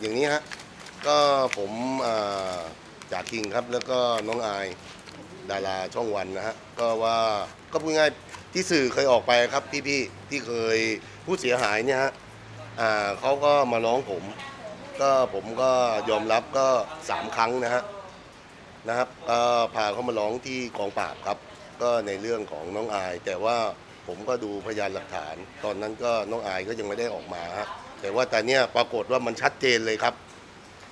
อย่างนี้ฮะก็ผมจากคิงครับแล้วก็น้องอายดาราช่องวันนะฮะก็ว่าก็พูดง่ายที่สื่อเคยออกไปครับพี่ๆที่เคยผู้เสียหายเนี่ยฮะเขาก็มาร้องผม ก็ผมก็ยอมรับก็สามครั้งนะฮะนะครับก็พาเขามาร้องที่กองปราบครับ ก็ในเรื่องของน้องอาย แต่ว่าผมก็ดูพยานหลักฐาน ตอนนั้นก็น้องอายก็ยังไม่ได้ออกมาฮะ แต่ว่าแต่เนี้ยปรากฏว่ามันชัดเจนเลยครับ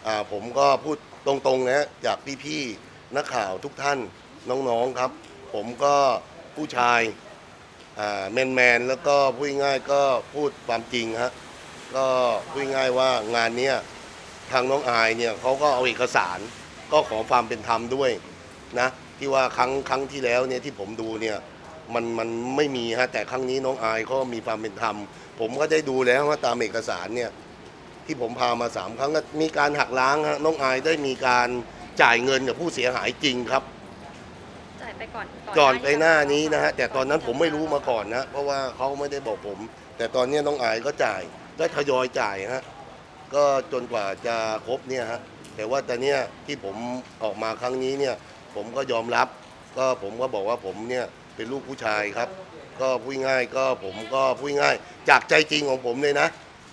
อ่าผมก็พูดตรงๆนะจากพี่ๆนักข่าวทุกท่านน้องๆครับ ผมก็ผู้ชายแมนแมนๆแล้วก็พูดง่ายๆก็พูดความจริงฮะก็พูดง่ายๆว่างานเนี้ยทางน้องอายเนี่ยเขาก็เอาเอกสารก็ขอความเป็นธรรมด้วยนะที่ว่าครั้งครั้งที่แล้วเนี่ยที่ผมดูเนี่ย มันมันไม่มีฮะแต่ครั้งนี้น้องอายเขามีความเป็นธรรม ผมก็ได้ดูแล้วว่าตามเอกสารเนี่ยที่ผมพามาสามครั้งก็มีการหักล้างฮะน้องอายได้มีการจ่ายเงินกับผู้เสียหายจริงครับ จ่ายไปก่อนก่อนไปหน้านี้นะฮะแต่ตอนนั้นผมไม่รู้มาก่อนนะเพราะว่าเขาไม่ได้บอกผม แต่ตอนนี้น้องอายก็จ่ายก็ทยอยจ่ายฮะก็จนกว่าจะครบเนี่ยฮะแต่ว่าแต่เนี้ยที่ผมออกมาครั้งนี้เนี่ยผมก็ยอมรับ ก็ผมก็บอกว่าผมเนี่ย เป็นลูกผู้ชายครับ ก็พูดง่ายก็ผมก็พูดง่ายจากใจจริงของผมเลยนะ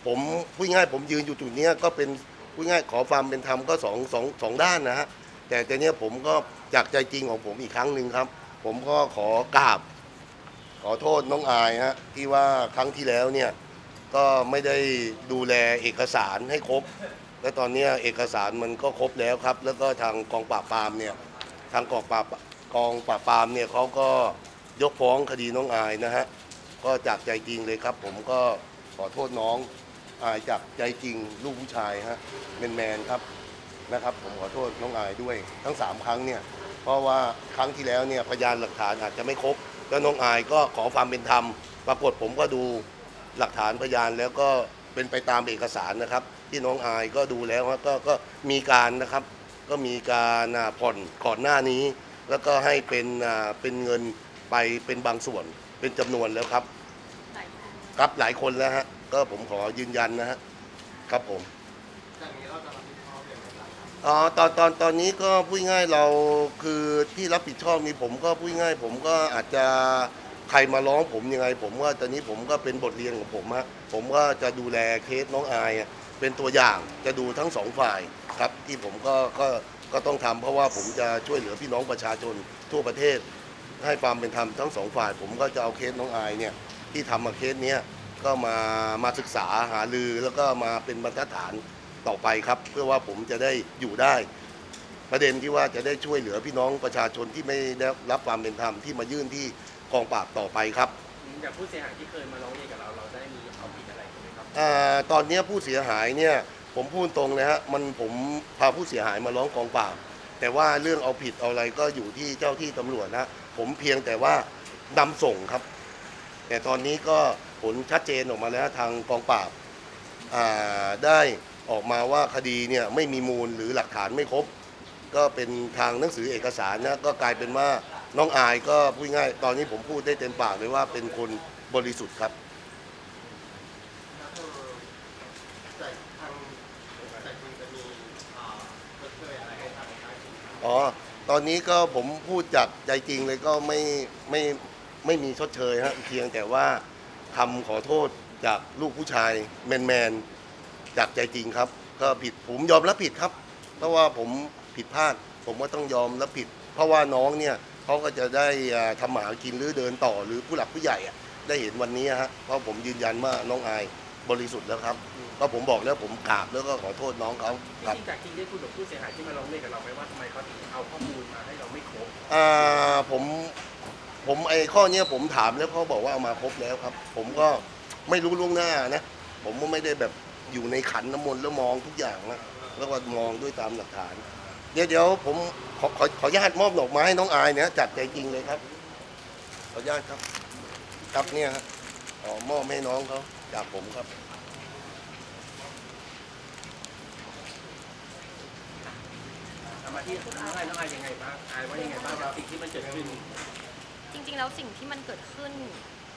ผมพูดง่ายผมยืนอยู่จุดเนี้ยก็เป็นพูดง่ายขอความเป็นธรรมก็สองสองสองด้านนะฮะแต่แต่เนี้ยผมก็จากใจจริงของผมอีกครั้งหนึ่งครับ ผมก็ขอกราบ ขอโทษน้องอายฮะที่ว่าครั้งที่แล้วเนี่ยก็ไม่ได้ดูแลเอกสารให้ครบ และตอนเนี้ยเอกสารมันก็ครบแล้วครับ แล้วก็ทางกองปราบปรามเนี่ยทางกองปราบกองปราบปรามเนี่ยเขาก็ ยกฟ้องคดีน้องอายนะฮะก็จากใจจริงเลยครับ ผมก็ขอโทษน้องอายจากใจจริงลูกผู้ชายฮะแมนแมนๆครับนะครับ ผมขอโทษน้องอายด้วยทั้งสามครั้งเนี่ยเพราะว่าครั้งที่แล้วเนี่ยพยานหลักฐานอาจจะไม่ครบแล้วน้องอายก็ขอความเป็นธรรม ปรากฏผมก็ดูหลักฐานพยานแล้วก็เป็นไปตามเอกสารนะครับ ที่น้องอายก็ดูแล้วก็ก็มีการนะครับ ก็มีการผ่อนก่อนหน้านี้ แล้วก็ให้เป็นเป็นเงิน ไปเป็นบางส่วนเป็นจำนวนแล้วครับหลายคนครับหลายคนแล้วฮะก็ผมขอยืนยันนะฮะครับผมอ๋อตอนตอนตอนนี้ก็พูดง่ายเราคือที่รับผิดชอบนี่ผมก็พูดง่าย ผมก็อาจจะใครมาร้องผมยังไง ผมว่าตอนนี้ผมก็เป็นบทเรียนของผมฮะผมก็จะดูแลเคสน้องอายอะเป็นตัวอย่างจะดูทั้งสองฝ่ายครับที่ผมก็ก็ก็ต้องทำเพราะว่าผมจะช่วยเหลือพี่น้องประชาชนทั่วประเทศ ให้ความเป็นธรรมทั้งสองฝ่าย ผมก็จะเอาเคสน้องอายเนี่ยที่ทำมาเคสเนี้ยก็มามาศึกษาหารือแล้วก็มาเป็นบรรทัดฐานต่อไปครับ เพื่อว่าผมจะได้อยู่ได้ ประเด็นที่ว่าจะได้ช่วยเหลือพี่น้องประชาชนที่ไม่ได้รับความเป็นธรรมที่มายื่นที่กองปราบต่อไปครับอย่างผู้เสียหายที่เคยมาร้องเรียนกับเราเราได้มีเอาผิดอะไรกันไหมครับอาตอนเนี้ยผู้เสียหายเนี่ยผมพูดตรงเลยฮะมันผมพาผู้เสียหายมาร้องกองปราบแต่ว่าเรื่องเอาผิดเอาอะไรก็อยู่ที่เจ้าที่ตำรวจนะ ผมเพียงแต่ว่านำส่งครับ แต่ตอนนี้ก็ผลชัดเจนออกมาแล้วทางกองปราบอ่าได้ออกมาว่าคดีเนี่ยไม่มีมูลหรือหลักฐานไม่ครบ ก็เป็นทางหนังสือเอกสารนะก็กลายเป็นว่าน้องอายก็พูดง่าย ตอนนี้ผมพูดได้เต็มปากเลยว่าเป็นคนบริสุทธิ์ครับอ๋อ ตอนนี้ก็ผมพูดจากใจจริงเลยก็ไม่ไม่ไม่มีชดเชยฮะเพียงแต่ว่าคำขอโทษจากลูกผู้ชายแมนแมนๆจากใจจริงครับ ก็ผิดผมยอมรับผิดครับ เพราะว่าผมผิดพลาด ผมก็ต้องยอมรับผิด เพราะว่าน้องเนี่ยเขาก็จะได้อ่าทำหมากินหรือเดินต่อหรือผู้หลักผู้ใหญ่อะได้เห็นวันนี้ฮะเพราะผมยืนยันว่าน้องอาย บริสุทธิ์แล้วครับก็ผมบอกแล้วผมกราบแล้วก็ขอโทษน้องเขาจครับริงๆจากจริงได้คุยกับผู้เสียหายที่มาร้องเรียนกับเราไหมว่าทำไมเขาถึงเอาข้อมูลมาให้เราไม่ครบอ่าผมผมไอ้ข้อเนี้ยผมถามแล้วเขาบอกว่าเอามาครบแล้วครับ ผมก็ไม่รู้ล่วงหน้านะ ผมก็ไม่ได้แบบอยู่ในขันน้ำมนต์แล้วมองทุกอย่างนะแล้วก็มองด้วยตามหลักฐาน เดี๋ยวเดี๋ยวผมขอขอขออนุญาตมอบดอกไม้ให้น้องอายเนี่ยจัดใจจริงเลยครับ ขออนุญาตครับครับเนี่ยฮะขอมอบให้น้องเขา จากผมครับ เอามาที่น้องไอ้น้องไอ้ยังไงบ้างอายว่ายังไงบ้างกับสิ่งที่มันเกิดขึ้นจริงๆ แล้วสิ่งที่มันเกิดขึ้น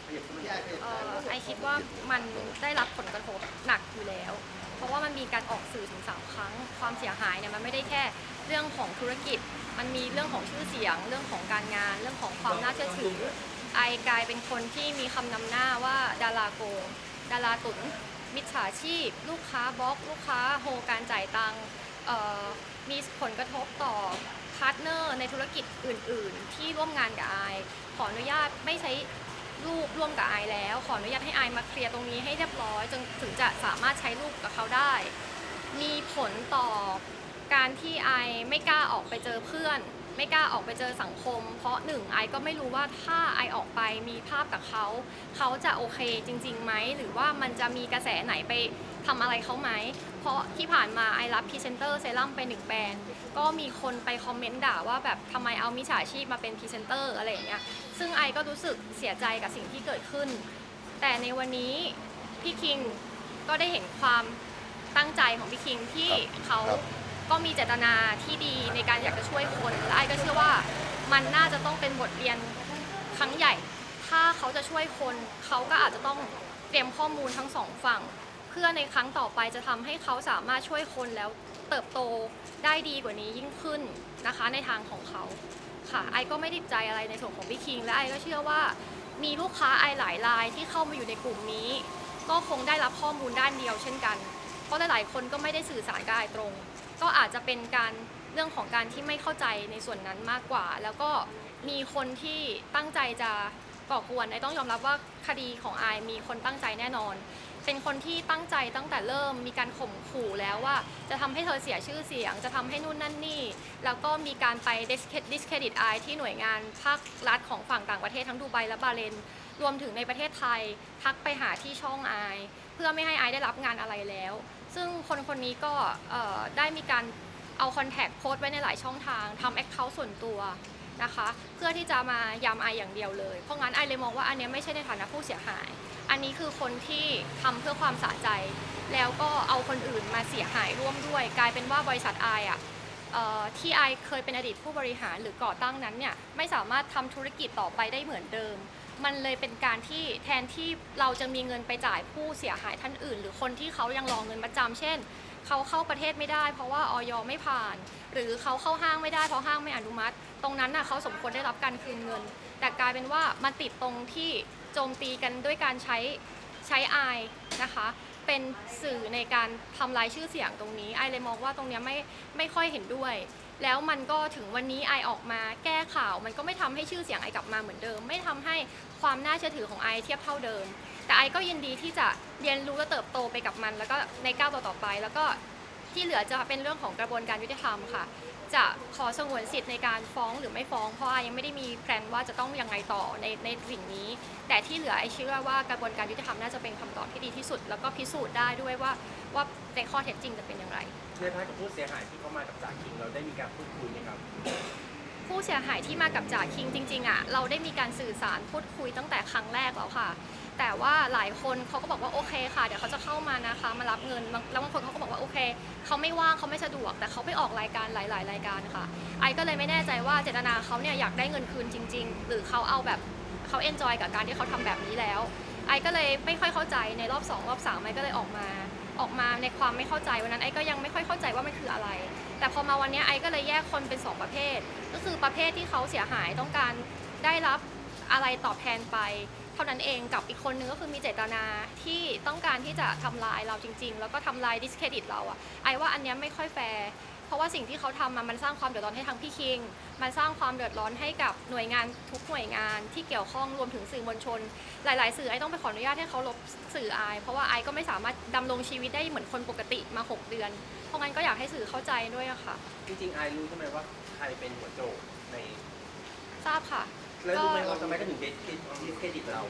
ขยับขึ้นมาเอ่อไอคิดว่ามันได้รับผลกระทบหนักอยู่แล้ว เพราะว่ามันมีการออกสื่อถึงสามครั้ง ความเสียหายเนี่ยมันไม่ได้แค่เรื่องของธุรกิจ มันมีเรื่องของชื่อเสียง เรื่องของการงาน เรื่องของความน่าเชื่อถือ ไอกลายเป็นคนที่มีคำนำหน้าว่าดาราโกง ดาราตุนมิจฉาชีพ ลูกค้าบล็อก ลูกค้าโฮการจ่ายตังค์มีผลกระทบต่อพาร์ทเนอร์ในธุรกิจอื่น ๆ ที่ร่วมงานกับไอขออนุญาตไม่ใช้รูปร่วมกับไอแล้ว ขออนุญาตให้ไอายมาเคลียร์ตรงนี้ให้เรียบร้อยจนถึงจะสามารถใช้รูปกับเขาได้ มีผลต่อการที่ไอไม่กล้าออกไปเจอเพื่อน ไม่กล้าออกไปเจอสังคม เพราะหนึ่งไอก็ไม่รู้ว่าถ้าไอออกไปมีภาพกับเขาเขาจะโอเคจริงๆไหมหรือว่ามันจะมีกระแสไหนไปทำอะไรเขาไหม เพราะที่ผ่านมาไอรับพรีเซนเตอร์เซรั่มไปหนึ่งแบรนด์ ก็มีคนไปคอมเมนต์ด่าว่าแบบทำไมเอามิจฉาชีพมาเป็นพรีเซนเตอร์อะไรอย่างเงี้ย ซึ่งไอก็รู้สึกเสียใจกับสิ่งที่เกิดขึ้น แต่ในวันนี้พี่คิงก็ได้เห็นความตั้งใจของพี่คิงที่เขาครับ ก็มีเจตนาที่ดีในการอยากจะช่วยคนและไอ้ก็เชื่อว่ามันน่าจะต้องเป็นบทเรียนครั้งใหญ่ ถ้าเขาจะช่วยคน เขาก็อาจจะต้องเตรียมข้อมูลทั้งสองฝั่ง เพื่อในครั้งต่อไปจะทำให้เขาสามารถช่วยคนแล้วเติบโตได้ดีกว่านี้ยิ่งขึ้นนะคะในทางของเขาค่ะไอก็ไม่ติดใจอะไรในส่วนของพี่คิง และไอก็เชื่อว่ามีลูกค้าไอหลายรายที่เข้ามาอยู่ในกลุ่มนี้ ก็คงได้รับข้อมูลด้านเดียวเช่นกัน เพราะหลายๆคนก็ไม่ได้สื่อสารกับไอตรง ก็อาจจะเป็นการเรื่องของการที่ไม่เข้าใจในส่วนนั้นมากกว่า แล้วก็มีคนที่ตั้งใจจะก่อกวนไอต้องยอมรับว่าคดีของไอมีคนตั้งใจแน่นอน เป็นคนที่ตั้งใจตั้งแต่เริ่มมีการข่มขู่แล้วว่า จะทำให้เธอเสียชื่อเสียง จะทำให้นู่นนั่นนี่ แล้วก็มีการไป discredit ไอที่หน่วยงานภาครัฐของฝั่งต่างประเทศทั้งดูไบและบาเรนรวมถึงในประเทศไทยทักไปหาที่ช่องไอเพื่อไม่ให้ไอได้รับงานอะไรแล้ว ซึ่งคนคนนี้ก็ได้มีการเอาคอนแทคโพสต์ไว้ในหลายช่องทางทำแอคเคาท์ส่วนตัวนะคะ เพื่อที่จะมายำไออย่างเดียวเลย เพราะงั้นไอเลยมองว่าอันนี้ไม่ใช่ในฐานะผู้เสียหาย อันนี้คือคนที่ทำเพื่อความสะใจ แล้วก็เอาคนอื่นมาเสียหายร่วมด้วย กลายเป็นว่าบริษัทไออะที่ไอเคยเป็นอดีตผู้บริหารหรือก่อตั้งนั้นเนี่ยไม่สามารถทำธุรกิจต่อไปได้เหมือนเดิม มันเลยเป็นการที่แทนที่เราจะมีเงินไปจ่ายผู้เสียหายท่านอื่น หรือคนที่เขายังรอเงินประจำเช่นเขาเข้าประเทศไม่ได้ เพราะว่าออยไม่ผ่าน หรือเขาเข้าห้างไม่ได้เพราะห้างไม่อนุมัติ ตรงนั้นน่ะเขาสมควรได้รับการคืนเงิน แต่กลายเป็นว่ามันติดตรงที่โจมตีกันด้วยการใช้ใช้อายนะคะเป็นสื่อในการทำลายชื่อเสียงตรงนี้ไอเลยมองว่าตรงเนี้ยไม่ไม่ค่อยเห็นด้วย แล้วมันก็ถึงวันนี้ไอออกมาแก้ข่าว มันก็ไม่ทำให้ชื่อเสียงไอกลับมาเหมือนเดิม ไม่ทำให้ความน่าเชื่อถือของไอเทียบเท่าเดิม แต่ไอก็ยินดีที่จะเรียนรู้และเติบโตไปกับมัน แล้วก็ในก้าวต่อๆไป แล้วก็ที่เหลือจะเป็นเรื่องของกระบวนการยุติธรรมค่ะ จะขอสงวนสิทธิ์ในการฟ้องหรือไม่ฟ้องเพราะไอยังไม่ได้มีแพลนว่าจะต้องยังไงต่อในในสิ่งนี้ แต่ที่เหลือไอเชื่อว่ากระบวนการยุติธรรมน่าจะเป็นคำตอบที่ดีที่สุด แล้วก็พิสูจน์ได้ด้วยว่าว่าในข้อเท็จจริงจะเป็นอย่างไร ในพาร์กับผู้เสียหายที่เขามากับจากคิงเราได้มีการพูดคุยไหมครับ ผู้เสียหายที่มากับจ่าคิงจริงๆอะเราได้มีการสื่อสารพูดคุยตั้งแต่ครั้งแรกแล้วค่ะ แต่ว่าหลายคนเขาก็บอกว่าโอเคค่ะ เดี๋ยวเขาจะเข้ามานะคะ มารับเงินบางแล้วบางคนเขาก็บอกว่าโอเคเขาไม่ว่างเขาไม่สะดวก แต่เขาไปออกรายการหลาย ๆ รายการค่ะ ไอก็เลยไม่แน่ใจว่าเจตนาเขาเนี่ยอยากได้เงินคืนจริง ๆ หรือเขาเอาแบบเขาเอนจอยกับการที่เขาทำแบบนี้แล้ว ไอก็เลยไม่ค่อยเข้าใจในรอบสองรอบสามไอก็เลยออกมา ออกมาในความไม่เข้าใจวันนั้นไอ้ก็ยังไม่ค่อยเข้าใจว่ามันคืออะไร แต่พอมาวันนี้ไอ้ก็เลยแยกคนเป็นสองประเภท ก็คือประเภทที่เขาเสียหายต้องการได้รับอะไรตอบแทนไป เท่านั้นเองกับอีกคนนึงก็คือมีเจตนาที่ต้องการที่จะทำลายเราจริง ๆ แล้วก็ทำลายดิสเครดิตเราอะไอ้ว่าอันเนี้ยไม่ค่อยแฟร์ เพราะว่าสิ่งที่เขาทำมามันสร้างความเดือดร้อนให้ทั้งพี่คิง มันสร้างความเดือดร้อนให้กับหน่วยงานทุกหน่วยงานที่เกี่ยวข้องรวมถึงสื่อมวลชน หลาย ๆ สื่อไอต้องไปขออนุญาตให้เขาลบสื่อไอเพราะว่าไอก็ไม่สามารถดำรงชีวิตได้เหมือนคนปกติมา 6 เดือน เพราะงั้นก็อยากให้สื่อเข้าใจด้วยอะค่ะ จริงๆไอรู้ใช่ไหมว่าใครเป็นหัวโจกใน ทราบค่ะ แล้วรู้ไหมว่าทำไมก็ถึงเดสเครดิตเรา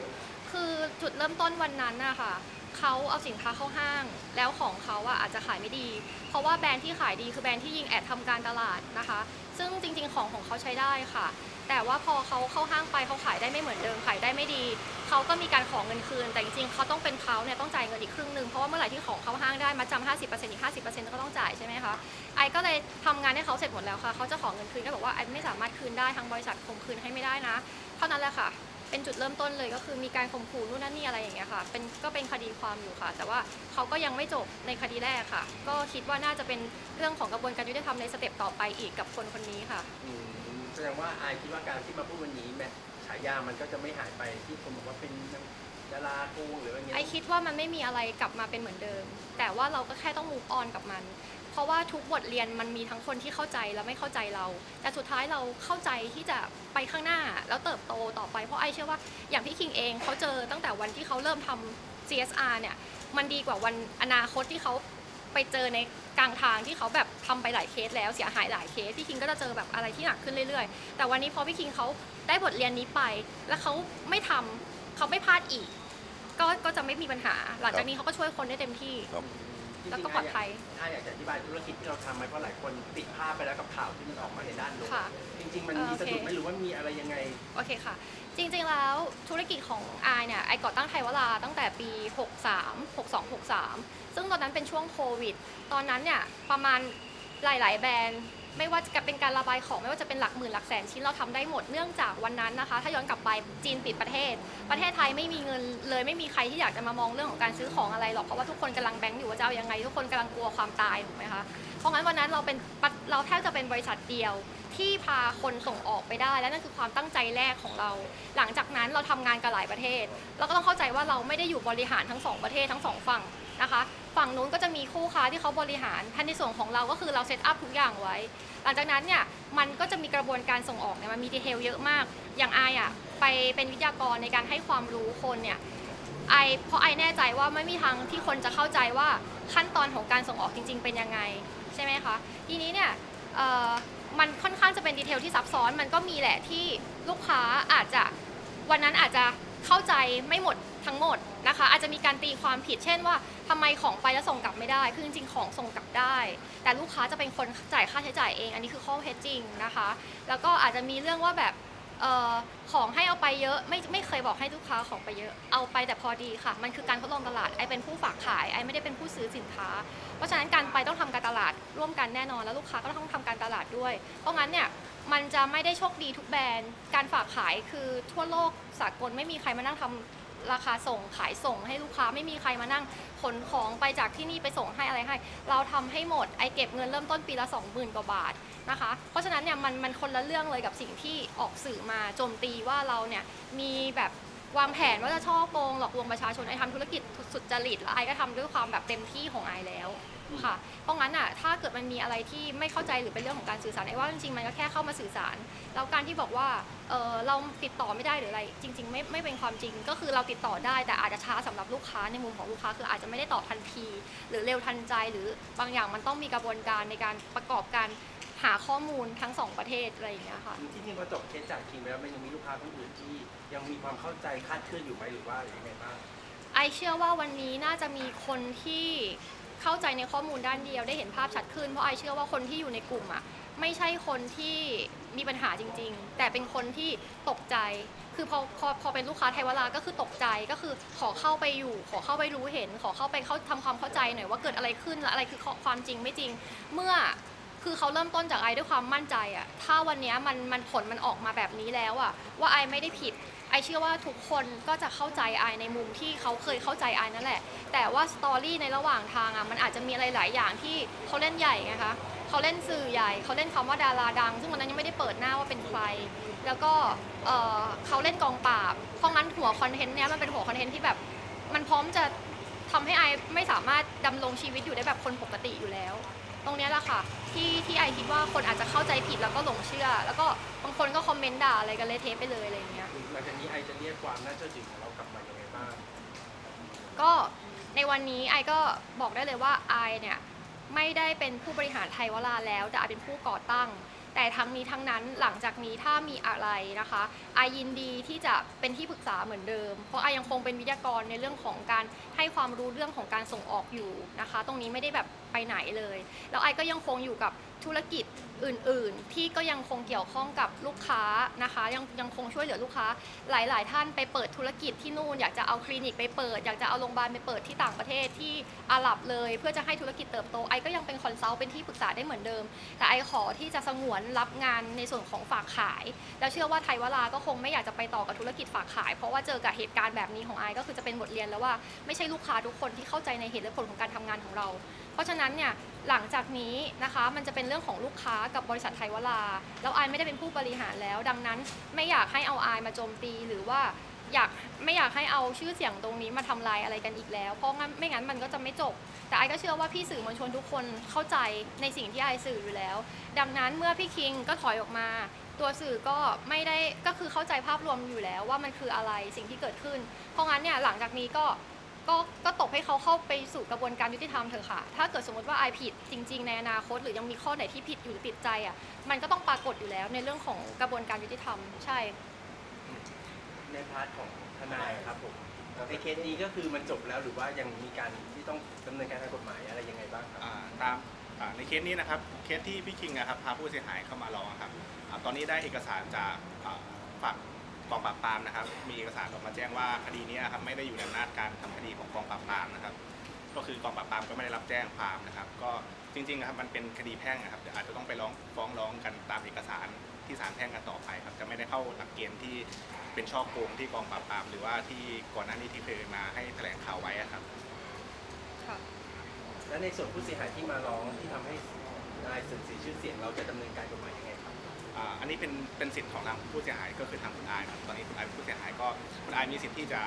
คือจุดเริ่มต้นวันนั้นนะคะ เขาเอาสินค้าเข้าห้าง แล้วของเขาอะอาจจะขายไม่ดี เพราะว่าแบรนด์ที่ขายดีคือแบรนด์ที่ยิงแอดทำการตลาดนะคะ ซึ่งจริงๆของของเขาใช้ได้ค่ะ แต่ว่าพอเขาเข้าห้างไปเขาขายได้ไม่เหมือนเดิมขายได้ไม่ดี เขาก็มีการขอเงินคืน แต่จริงๆเขาต้องเป็นเขาเนี่ยต้องจ่ายเงินอีกครึ่งหนึ่งเพราะว่าเมื่อไหร่ที่ของเข้าห้างได้มาจำ50%อีก 50%ก็ต้องจ่ายใช่ไหมคะไอก็เลยทำงานให้เขาเสร็จหมดแล้วค่ะเขาจะขอเงินคืนก็บอกว่าไอไม่สามารถคืนได้ทางบริษัทคงคืนให้ไม่ได้นะ เท่านั้นแหละค่ะ เป็นจุดเริ่มต้นเลยก็คือมีการข่มขู่นู่นนั่นนี่อะไรอย่างเงี้ยค่ะเป็นก็เป็นคดีความอยู่ค่ะ แต่ว่าเขาก็ยังไม่จบในคดีแรกค่ะ ก็คิดว่าน่าจะเป็นเรื่องของกระบวนการยุติธรรมในสเต็ปต่อไปอีกกับคนคนนี้ค่ะ อืมแสดงว่าอายคิดว่าการที่มาพูดวันนี้แม้ฉายามันก็จะไม่หายไปที่คนบอกว่าเป็นดาราโกงหรืออะไรเงี้ย ไอคิดว่ามันไม่มีอะไรกลับมาเป็นเหมือนเดิม แต่ว่าเราก็แค่ต้อง move on กับมันเพ ราะว่าทุกบทเรียนมันมีทั้งคนที่เข้าใจและไม่เข้าใจเรา แต่สุดท้ายเราเข้าใจที่จะไปข้างหน้าแล้วเติบโตต่อไป เพราะไอเชื่อว่าอย่างพี่คิงเองเขาเจอตั้งแต่วันที่เขาเริ่มทำ CSR เนี่ยมันดีกว่าวันอนาคตที่เขาไปเจอในกลางทางที่เขาแบบทำไปหลายเคสแล้วเสียหายหลายเคสพี่คิงก็จะเจอแบบอะไรที่หนักขึ้นเรื่อยๆ แต่วันนี้พอพี่คิงเขาได้บทเรียนนี้ไป แล้วเขาไม่ทำเขาไม่พลาดอีก ก็ก็จะไม่มีปัญหา หลังจากนี้เขาก็ช่วยคนได้เต็มที่จริงๆ แล้วก็ปลอดภัยอายอยากจะอธิบายธุรกิจที่เราทำไหมเพราะหลายคนติดภาพไปแล้วกับข่าวที่มันออกมาในด้านลบค่ะจริง ๆ มันเออมีโอเค สะดุดไหมหรือว่ามีอะไรยังไง โอเคค่ะ จริงๆแล้วธุรกิจของอายเนี่ยไอก่อตั้งไทยวราตั้งแต่ปี 63 62 63 ซึ่งตอนนั้นเป็นช่วงโควิด ตอนนั้นเนี่ยประมาณหลาย ๆ แบรนด์ ไม่ว่าจะเป็นการระบายของไม่ว่าจะเป็นหลักหมื่นหลักแสนชิ้นเราทำได้หมดเนื่องจากวันนั้นนะคะ ถ้าย้อนกลับไปจีนปิดประเทศ ประเทศไทยไม่มีเงินเลยไม่มีใครที่อยากจะมามองเรื่องของการซื้อของอะไรหรอกเพราะว่าทุกคนกำลังแบงค์อยู่ว่าจะเอายังไงทุกคนกำลังกลัวความตายถูกไหมคะเพราะงั้นวันนั้นเราเป็นเราแทบจะเป็นบริษัทเดียวที่พาคนส่งออกไปได้ และนั่นคือความตั้งใจแรกของเรา หลังจากนั้นเราทำงานกับหลายประเทศ เราก็ต้องเข้าใจว่าเราไม่ได้อยู่บริหารทั้งสองประเทศทั้งสองฝั่ง นะคะ ฝั่งนู้นก็จะมีคู่ค้าที่เขาบริหารท่านในส่วนของเราก็คือเราเซตอัพทุกอย่างไว้ หลังจากนั้นเนี่ยมันก็จะมีกระบวนการส่งออกเนี่ยมันมีดีเทลเยอะมาก อย่างไออะไปเป็นวิทยากรในการให้ความรู้คนเนี่ยไอเพราะไอแน่ใจว่าไม่มีทางที่คนจะเข้าใจว่าขั้นตอนของการส่งออกจริง ๆ เป็นยังไงใช่ไหมคะทีนี้เนี่ยมันค่อนข้างจะเป็นดีเทลที่ซับซ้อนมันก็มีแหละที่ลูกค้าอาจจะวันนั้นอาจจะเข้าใจไม่หมด ทั้งหมดนะคะ อาจจะมีการตีความผิดเช่นว่าทำไมของไปแล้วส่งกลับไม่ได้คือจริงๆของส่งกลับได้ แต่ลูกค้าจะเป็นคนจ่ายค่าใช้จ่ายเอง อันนี้คือข้อเท็จจริงนะคะ แล้วก็อาจจะมีเรื่องว่าแบบเออของให้เอาไปเยอะไม่ไม่เคยบอกให้ลูกค้าของไปเยอะเอาไปแต่พอดีค่ะ มันคือการทดลองตลาดไอเป็นผู้ฝากขายไอไม่ได้เป็นผู้ซื้อสินค้า เพราะฉะนั้นการไปต้องทำการตลาดร่วมกันแน่นอน แล้วลูกค้าก็ต้องทำการตลาดด้วย เพราะงั้นเนี่ยมันจะไม่ได้โชคดีทุกแบรนด์การฝากขายคือทั่วโลกสากลไม่มีใครมานั่งทำ ราคาส่งขายส่งให้ลูกค้าไม่มีใครมานั่งขนของไปจากที่นี่ไปส่งให้อะไรให้ เราทำให้หมดไอเก็บเงินเริ่มต้นปีละ 20,000 กว่าบาทนะคะ เพราะฉะนั้นเนี่ยมันมันคนละเรื่องเลยกับสิ่งที่ออกสื่อมาโจมตีว่าเราเนี่ยมีแบบ วางแผนว่าจะช่อโกงหลอกลวงประชาชนไอทำธุรกิจสุดจริตแล้วไอก็ทำด้วยความแบบเต็มที่ของไอแล้วค่ะ เพราะงั้นอะถ้าเกิดมันมีอะไรที่ไม่เข้าใจหรือเป็นเรื่องของการสื่อสารไอว่าจริงๆมันก็แค่เข้ามาสื่อสารแล้วการที่บอกว่าเออเราติดต่อไม่ได้หรืออะไร จริง ๆ ไม่ไม่เป็นความจริง ก็คือเราติดต่อได้แต่อาจจะช้าสำหรับลูกค้าในมุมของลูกค้าคืออาจจะไม่ได้ตอบทันที หรือเร็วทันใจหรือบางอย่างมันต้องมีกระบวนการในการประกอบการ หาข้อมูลทั้งสองประเทศอะไรอย่างเงี้ยค่ะที่จริงพอจบเคสจากคิงไปแล้วมันยังมีลูกค้าคนอื่นที่ ยังมีความเข้าใจคลาดเคลื่อนอยู่ไหมหรือว่ายังไงบ้างไอเชื่อว่าวันนี้น่าจะมีคนที่เข้าใจในข้อมูลด้านเดียวได้เห็นภาพชัดขึ้นเพราะไอเชื่อว่าคนที่อยู่ในกลุ่มอะไม่ใช่คนที่มีปัญหาจริง ๆ แต่เป็นคนที่ตกใจ คือพอพอพอเป็นลูกค้าไทยวราก็คือตกใจก็คือขอเข้าไปอยู่ ขอเข้าไปรู้เห็น ขอเข้าไปเข้าทำความเข้าใจหน่อยว่าเกิดอะไรขึ้นและอะไรคือความจริงไม่จริง เมื่อ คือเขาเริ่มต้นจากไอด้วยความมั่นใจอะถ้าวันเนี้ยมันมันผลมันออกมาแบบนี้แล้วอะว่าไอไม่ได้ผิด ไอเชื่อว่าทุกคนก็จะเข้าใจไอในมุมที่เขาเคยเข้าใจไอนั่นแหละ แต่ว่าสตอรี่ในระหว่างทางอะมันอาจจะมีอะไรหลายอย่างที่เขาเล่นใหญ่ไงคะเขาเล่นสื่อใหญ่เขาเล่นคำว่าดาราดัง ซึ่งวันนั้นยังไม่ได้เปิดหน้าว่าเป็นใคร แล้วก็เอ่อเขาเล่นกองปราบ เพราะงั้นหัวคอนเทนต์เนี้ยมันเป็นหัวคอนเทนต์ที่แบบ มันพร้อมจะทำให้ไอไม่สามารถดำรงชีวิตอยู่ได้แบบคนปกติอยู่แล้ว รงเนี้ยแหละค่ะที่ที่ไอคิดว่าคนอาจจะเข้าใจผิดแล้วก็หลงเชื่อ แล้วก็บางคนก็คอมเมนต์ด่าอะไรกันเลยเทปไปเลยอะไรอย่างเงี้ย หลังจากนี้ไอจะเรียกความน่าเชื่อถือของเรากลับมายังไงบ้าง ก็ในวันนี้ไอก็บอกได้เลยว่าไอเนี่ยไม่ได้เป็นผู้บริหารไทยวราแล้ว แต่ไอเป็นผู้ก่อตั้ง แต่ทั้งนี้ทั้งนั้นหลังจากนี้ถ้ามีอะไรนะคะไอยินดีที่จะเป็นที่ปรึกษาเหมือนเดิม เพราะอายังคงเป็นวิทยากรในเรื่องของการให้ความรู้เรื่องของการส่งออกอยู่นะคะ ตรงนี้ไม่ได้แบบไปไหนเลย แล้วไอก็ยังคงอยู่กับธุรกิจอื่นๆ ที่ก็ยังคงเกี่ยวข้องกับลูกค้านะคะ ยังยังคงช่วยเหลือลูกค้า หลาย ๆ ท่านไปเปิดธุรกิจที่นู่น อยากจะเอาคลินิกไปเปิด อยากจะเอาโรงพยาบาลไปเปิดที่ต่างประเทศที่อาหรับเลย เพื่อจะให้ธุรกิจเติบโตไอก็ยังเป็นคอนซัลท์เป็นที่ปรึกษาได้เหมือนเดิม แต่ไอขอที่จะสงวนรับงานในส่วนของฝากขาย แล้วเชื่อว่าไทยวราก็คงไม่อยากจะไปต่อกับธุรกิจฝากขาย เพราะว่าเจอกับเหตุการณ์แบบนี้ของไอก็คือจะเป็นบทเรียนแล้วว่าไม่ใช่ลูกค้าทุกคนที่เข้าใจในเหตุและผลของการทำงานของเรา ราะฉะนั้นเนี่ยหลังจากนี้นะคะมันจะเป็นเรื่องของลูกค้ากับบริษัทไทยวราแล้วไอไม่ได้เป็นผู้บริหารแล้ว ดังนั้นไม่อยากให้เอาไอมาโจมตีหรือว่าอยากไม่อยากให้เอาชื่อเสียงตรงนี้มาทำลายอะไรกันอีกแล้ว เพราะงั้นไม่งั้นมันก็จะไม่จบ แต่ไอก็เชื่อว่าพี่สื่อมวลชนทุกคนเข้าใจในสิ่งที่ไอสื่ออยู่แล้ว ดังนั้นเมื่อพี่คิงก็ถอยออกมา ตัวสื่อก็ไม่ได้ก็คือเข้าใจภาพรวมอยู่แล้วว่ามันคืออะไรสิ่งที่เกิดขึ้น เพราะงั้นเนี่ยหลังจากนี้ก็ ก็ก็ตกให้เขาเข้าไปสู่กระบวนการยุติธรรมเถอะค่ะ ถ้าเกิดสมมติว่าไอผิดจริง ๆ ในอนาคต หรือยังมีข้อไหนที่ผิดอยู่หรือติดใจอะมันก็ต้องปรากฏอยู่แล้วในเรื่องของกระบวนการยุติธรรมใช่ ในพาร์ทของทนายครับผมในเคสนี้ก็คือมันจบแล้วหรือว่ายังมีการที่ต้องดำเนินการทางกฎหมายอะไรยังไงบ้างครับ อ่าตามอ่าในเคสนี้นะครับเคสที่พี่คิงนะครับพาผู้เสียหายเข้ามาร้องครับอ่าตอนนี้ได้เอกสารจากอ่าฝั่ง กองปราบปรามนะครับ มีเอกสารออกมาแจ้งว่าคดีนี้ครับไม่ได้อยู่ในอำนาจการทำคดีของกองปราบปรามนะครับ ก็คือกองปราบปรามก็ไม่ได้รับแจ้งความนะครับ ก็จริงๆนะครับมันเป็นคดีแพ่งนะครับเดี๋ยวอาจจะต้องไปร้องฟ้องร้องกันตามเอกสารที่ศาลแพ่งกันต่อไปครับจะไม่ได้เข้าหลักเกณฑ์ที่เป็นช่อโกงที่กองปราบปราม หรือว่าที่ก่อนหน้านี้ที่เคยมาให้แถลงข่าวไว้อะครับค่ะและในส่วนผู้เสียหายที่มาร้องที่ทำให้นายเสื่อมเสียชื่อเสียงเราจะดำเนินการกฎหมายยังไงครับ อ่าอันนี้เป็นเป็นสิทธิ์ของทางผู้เสียหายก็คือทางคุณอายนะครับตอนนี้คุณอายเป็นผู้เสียหายก็คุณอายมีสิทธิ์ที่จะ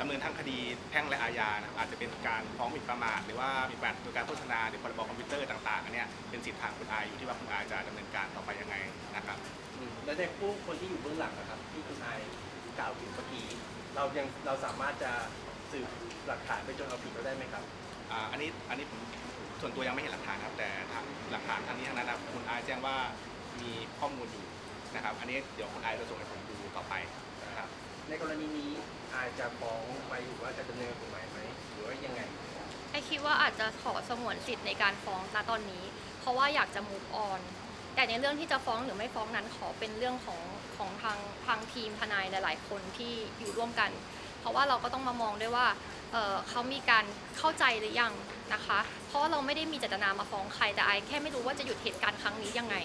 ดำเนินทั้งคดีแพ่งและอาญานะครับอาจจะเป็นการฟ้องหมิ่นประมาทหรือว่ามีการโดยการโฆษณาหรือพรบคอมพิวเตอร์ต่างๆอันเนี้ยเป็นสิทธิ์ทางคุณอายอยู่ที่ว่าคุณอายจะดำเนินการต่อไปยังไงนะครับอืมแล้วในผู้คนที่อยู่เบื้องหลังนะครับที่คุณนายกล่าวถึงเมื่อกี้เรายังเราสามารถจะสืบหลักฐานไปจนเอาผิดเราได้ไหมครับ อ่าอันนี้อันนี้ผมส่วนตัวยังไม่เห็นหลักฐานครับแต่ทางหลักฐานทางนี้ทางนั้นนะครับคุณอายแจ้งว่า มีข้อมูลอยู่นะครับ อันนี้เดี๋ยวคุณอายจะส่งให้ผมดูต่อไปนะครับ ในกรณีนี้อาจจะฟ้องไปหรือว่าจะดำเนินกฎหมายไหมหรือว่ายังไง ไอคิดว่าอาจจะขอสงวนสิทธิ์ในการฟ้องณตอนนี้ เพราะว่าอยากจะ move on แต่ในเรื่องที่จะฟ้องหรือไม่ฟ้องนั้นขอเป็นเรื่องของของทางทางทีมทนายหลาย ๆ คนที่อยู่ร่วมกัน เพราะว่าเราก็ต้องมามองด้วยว่าเอ่อเขามีการเข้าใจหรือยังนะคะเพ ราะว่าเราไม่ได้มีเจตนามาฟ้องใครแต่ไอแค่ไม่รู้ว่าจะหยุดเหตุการณ์ครั้งนี้ยังไง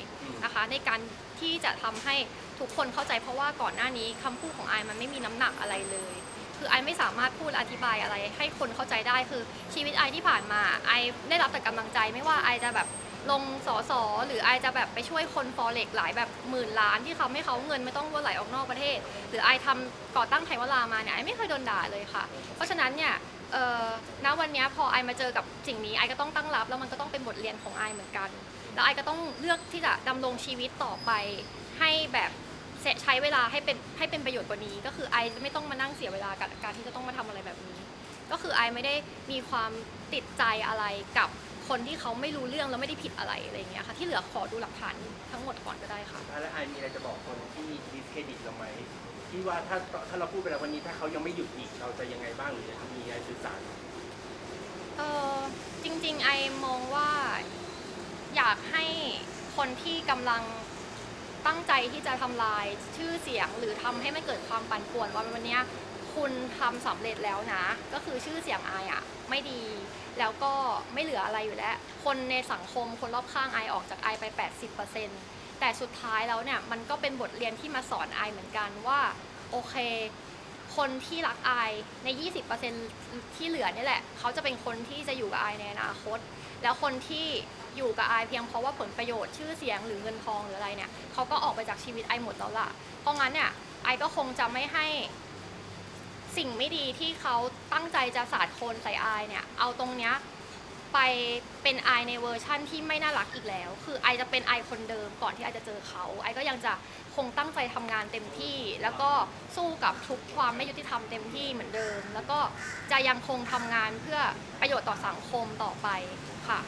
นะคะ ในการที่จะทำให้ทุกคนเข้าใจเพราะว่าก่อนหน้านี้คำพูดของไอมันไม่มีน้ำหนักอะไรเลย คือไอไม่สามารถพูดอธิบายอะไร ให้คนเข้าใจได้คือชีวิตไอที่ผ่านมาไอได้รับแต่กำลังใจไม่ว่าไอจะแบบลงสอสอหรือไอจะแบบไปช่วยคนฟอเร็กหลายแบบหมื่นล้านที่ทำให้เขาเงินไม่ต้องรั่วไหลออกนอกประเทศ หรือไอทำก่อตั้งไทยวรามาเนี่ยไอไม่เคยโดนด่าเลยค่ะ เพราะฉะนั้นเนี่ย เอ่อณวันเนี้ยพอไอมาเจอกับสิ่งนี้ไอก็ต้องตั้งรับ แล้วมันก็ต้องเป็นบทเรียนของไอเหมือนกัน แล้วไอก็ต้องเลือกที่จะดำรงชีวิตต่อไป ให้แบบใช้เวลาให้เป็นให้เป็นประโยชน์กว่านี้ ก็คือไอจะไม่ต้องมานั่งเสียเวลากับการที่จะต้องมาทำอะไรแบบนี้ ก็คือไอไม่ได้มีความติดใจอะไรกับ คนที่เขาไม่รู้เรื่องแล้วไม่ได้ผิดอะไรอะไรอย่างเงี้ยค่ะที่เหลือขอดูหลักฐานทั้งหมดก่อนก็ได้ค่ะ แล้วไอมีอะไรจะบอกคนที่ดิสเครดิตเราไหมที่ว่าถ้าถ้าเราพูดไปแล้ววันนี้ถ้าเขายังไม่หยุดอีกเราจะยังไงบ้างหรือจะมีอะไรสื่อสารเออจริงๆไอมองว่าอยากให้คนที่กำลังตั้งใจที่จะทำลายชื่อเสียงหรือทำให้ไม่เกิดความปั่นป่วนว่าวันเนี้ยคุณทำสำเร็จแล้วนะ ก็คือชื่อเสียงไออะไม่ดี แล้วก็ไม่เหลืออะไรอยู่แล้ว คนในสังคมคนรอบข้างไอออกจากไอไป 80%แต่สุดท้ายแล้วเนี่ยมันก็เป็นบทเรียนที่มาสอนไอเหมือนกันว่าโอเค คนที่รักอายใน 20%ที่เหลือนี่แหละ เขาจะเป็นคนที่จะอยู่กับไอในอนาคต แล้วคนที่อยู่กับไอเพียงเพราะว่าผลประโยชน์ชื่อเสียงหรือเงินทองหรืออะไรเนี่ยเขาก็ออกไปจากชีวิตไอหมดแล้วล่ะ เพราะงั้นเนี่ยไอก็คงจะไม่ให้ สิ่งไม่ดีที่เขาตั้งใจจะสาดโคลนใส่อายเนี่ย เอาตรงเนี้ยไปเป็นไอในเวอร์ชั่นที่ไม่น่ารักอีกแล้ว คือไอจะเป็นไอคนเดิมก่อนที่ไอจะเจอเขา ไอก็ยังจะคงตั้งใจทำงานเต็มที่ แล้วก็สู้กับทุกความไม่ยุติธรรมเต็มที่เหมือนเดิม แล้วก็จะยังคงทำงานเพื่อประโยชน์ต่อสังคมต่อไปค่ะ